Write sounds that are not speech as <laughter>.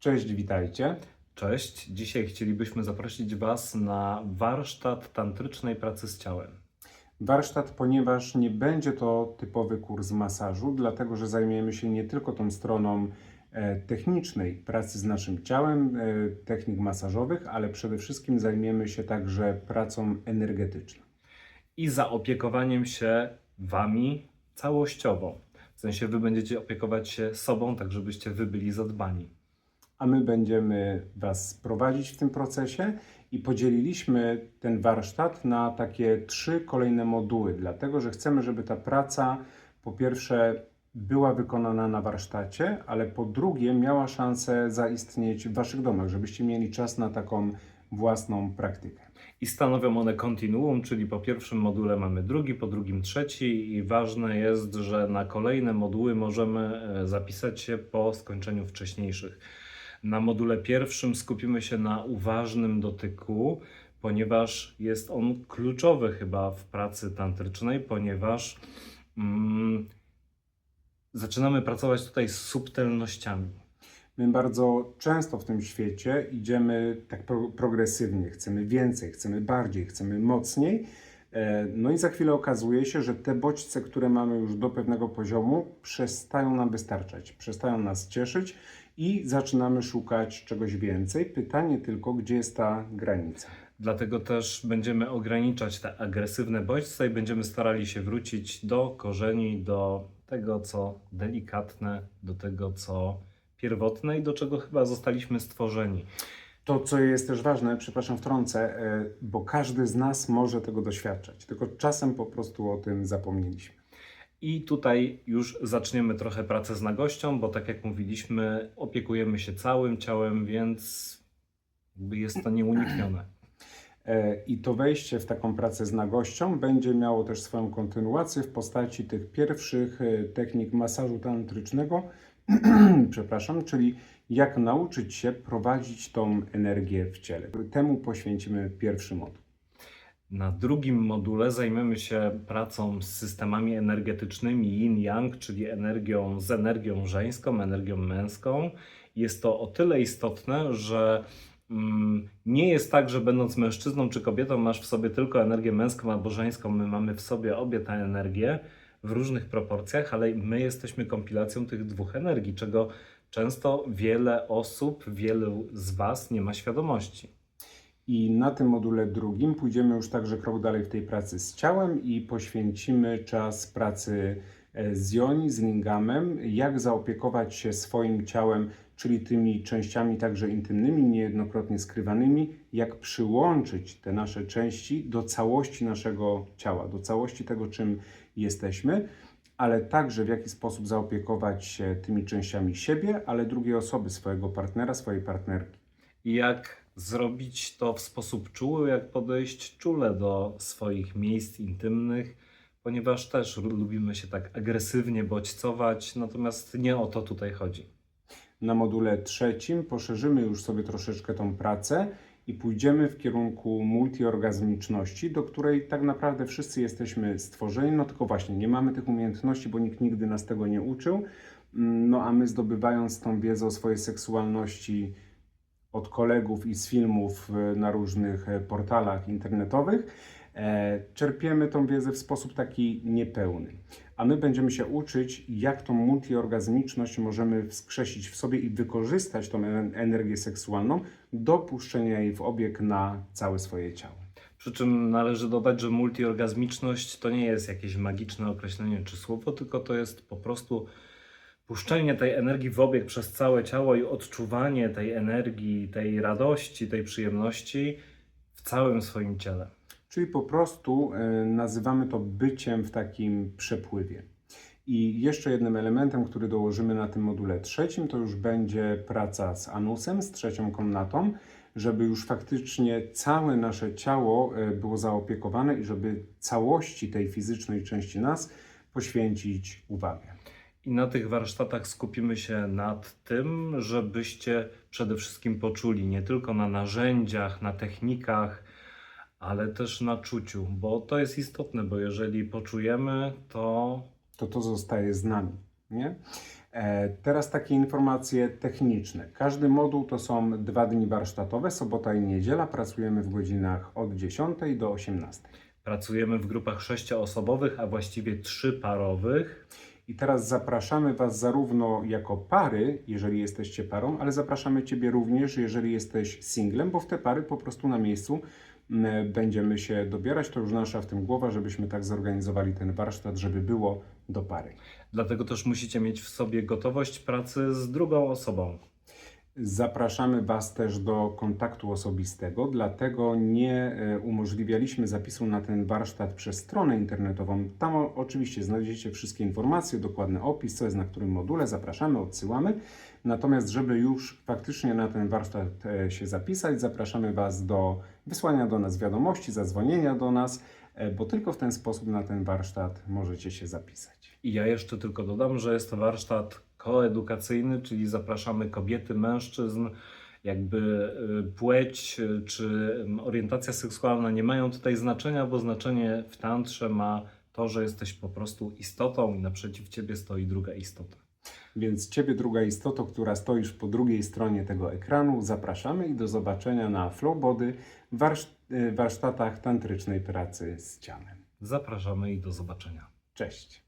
Cześć, witajcie. Cześć, dzisiaj chcielibyśmy zaprosić Was na warsztat tantrycznej pracy z ciałem. Warsztat, ponieważ nie będzie to typowy kurs masażu, dlatego że zajmiemy się nie tylko tą stroną e, technicznej pracy z naszym ciałem, e, technik masażowych, ale przede wszystkim zajmiemy się także pracą energetyczną. I zaopiekowaniem się Wami całościowo. W sensie Wy będziecie opiekować się sobą, tak żebyście Wy byli zadbani. A my będziemy Was prowadzić w tym procesie i podzieliliśmy ten warsztat na takie trzy kolejne moduły, dlatego że chcemy, żeby ta praca po pierwsze była wykonana na warsztacie, ale po drugie miała szansę zaistnieć w Waszych domach, żebyście mieli czas na taką własną praktykę. I stanowią one kontinuum, czyli po pierwszym module mamy drugi, po drugim trzeci i ważne jest, że na kolejne moduły możemy e, zapisać się po skończeniu wcześniejszych. Na module pierwszym skupimy się na uważnym dotyku, ponieważ jest on kluczowy chyba w pracy tantrycznej, ponieważ mm, zaczynamy pracować tutaj z subtelnościami. My bardzo często w tym świecie idziemy tak pro progresywnie, chcemy więcej, chcemy bardziej, chcemy mocniej. E, No i za chwilę okazuje się, że te bodźce, które mamy już do pewnego poziomu, przestają nam wystarczać, przestają nas cieszyć i zaczynamy szukać czegoś więcej. Pytanie tylko, gdzie jest ta granica? Dlatego też będziemy ograniczać te agresywne bodźce i będziemy starali się wrócić do korzeni, do tego, co delikatne, do tego, co pierwotne i do czego chyba zostaliśmy stworzeni. To, co jest też ważne, przepraszam, wtrącę, e, bo każdy z nas może tego doświadczać, tylko czasem po prostu o tym zapomnieliśmy. I tutaj już zaczniemy trochę pracę z nagością, bo tak jak mówiliśmy, opiekujemy się całym ciałem, więc jest to nieuniknione. E, I to wejście w taką pracę z nagością będzie miało też swoją kontynuację w postaci tych pierwszych e, technik masażu tantrycznego, <clears throat> przepraszam, czyli jak nauczyć się prowadzić tą energię w ciele. Temu poświęcimy pierwszy moduł. Na drugim module zajmiemy się pracą z systemami energetycznymi yin-yang, czyli energią z energią żeńską, energią męską. Jest to o tyle istotne, że mm, nie jest tak, że będąc mężczyzną czy kobietą masz w sobie tylko energię męską albo żeńską. My mamy w sobie obie tę energię w różnych proporcjach, ale my jesteśmy kompilacją tych dwóch energii, czego często wiele osób, wielu z Was nie ma świadomości. I na tym module drugim pójdziemy już także krok dalej w tej pracy z ciałem i poświęcimy czas pracy e, z joni, z lingamem, jak zaopiekować się swoim ciałem, czyli tymi częściami także intymnymi, niejednokrotnie skrywanymi, jak przyłączyć te nasze części do całości naszego ciała, do całości tego, czym jesteśmy, ale także w jaki sposób zaopiekować się tymi częściami siebie, ale drugiej osoby, swojego partnera, swojej partnerki. Jak zrobić to w sposób czuły, jak podejść czule do swoich miejsc intymnych, ponieważ też lubimy się tak agresywnie bodźcować, natomiast nie o to tutaj chodzi. Na module trzecim poszerzymy już sobie troszeczkę tą pracę i pójdziemy w kierunku multiorgazmiczności, do której tak naprawdę wszyscy jesteśmy stworzeni, no tylko właśnie nie mamy tych umiejętności, bo nikt nigdy nas tego nie uczył. Mm, No a my zdobywając tą wiedzę o swojej seksualności od kolegów i z filmów e, na różnych e, portalach internetowych, e, czerpiemy tą wiedzę w sposób taki niepełny. A my będziemy się uczyć, jak tą multiorgazmiczność możemy wskrzesić w sobie i wykorzystać tą en- energię seksualną do puszczenia jej w obieg na całe swoje ciało. Przy czym należy dodać, że multiorgazmiczność to nie jest jakieś magiczne określenie czy słowo, tylko to jest po prostu puszczenie tej energii w obieg przez całe ciało i odczuwanie tej energii, tej radości, tej przyjemności w całym swoim ciele. Czyli po prostu e, nazywamy to byciem w takim przepływie. I jeszcze jednym elementem, który dołożymy na tym module trzecim, to już będzie praca z anusem, z trzecią komnatą, żeby już faktycznie całe nasze ciało e, było zaopiekowane i żeby całości tej fizycznej części nas poświęcić uwagę. I na tych warsztatach skupimy się nad tym, żebyście przede wszystkim poczuli nie tylko na narzędziach, na technikach, ale też na czuciu, bo to jest istotne, bo jeżeli poczujemy, to to to zostaje z nami. Nie? E, Teraz takie informacje techniczne. Każdy moduł to są dwa dni warsztatowe, sobota i niedziela. Pracujemy w godzinach od 10 do 18. Pracujemy w grupach sześcioosobowych, a właściwie trzyparowych. I teraz zapraszamy Was zarówno jako pary, jeżeli jesteście parą, ale zapraszamy Ciebie również, jeżeli jesteś singlem, bo w te pary po prostu na miejscu m, będziemy się dobierać. To już nasza w tym głowa, żebyśmy tak zorganizowali ten warsztat, żeby było do pary. Dlatego też musicie mieć w sobie gotowość pracy z drugą osobą. Zapraszamy Was też do kontaktu osobistego, dlatego nie e, umożliwialiśmy zapisu na ten warsztat przez stronę internetową. Tam oczywiście znajdziecie wszystkie informacje, dokładny opis, co jest na którym module. Zapraszamy, odsyłamy. Natomiast, żeby już faktycznie na ten warsztat e, się zapisać, zapraszamy Was do wysłania do nas wiadomości, zadzwonienia do nas, e, bo tylko w ten sposób na ten warsztat możecie się zapisać. I ja jeszcze tylko dodam, że jest to warsztat koedukacyjny, czyli zapraszamy kobiety, mężczyzn, jakby y, płeć czy orientacja seksualna nie mają tutaj znaczenia, bo znaczenie w tantrze ma to, że jesteś po prostu istotą i naprzeciw ciebie stoi druga istota. Więc Ciebie, druga istoto, która stoisz po drugiej stronie tego ekranu, zapraszamy i do zobaczenia na Flowbody warsz- y, warsztatach tantrycznej pracy z ciałem. Zapraszamy i do zobaczenia. Cześć!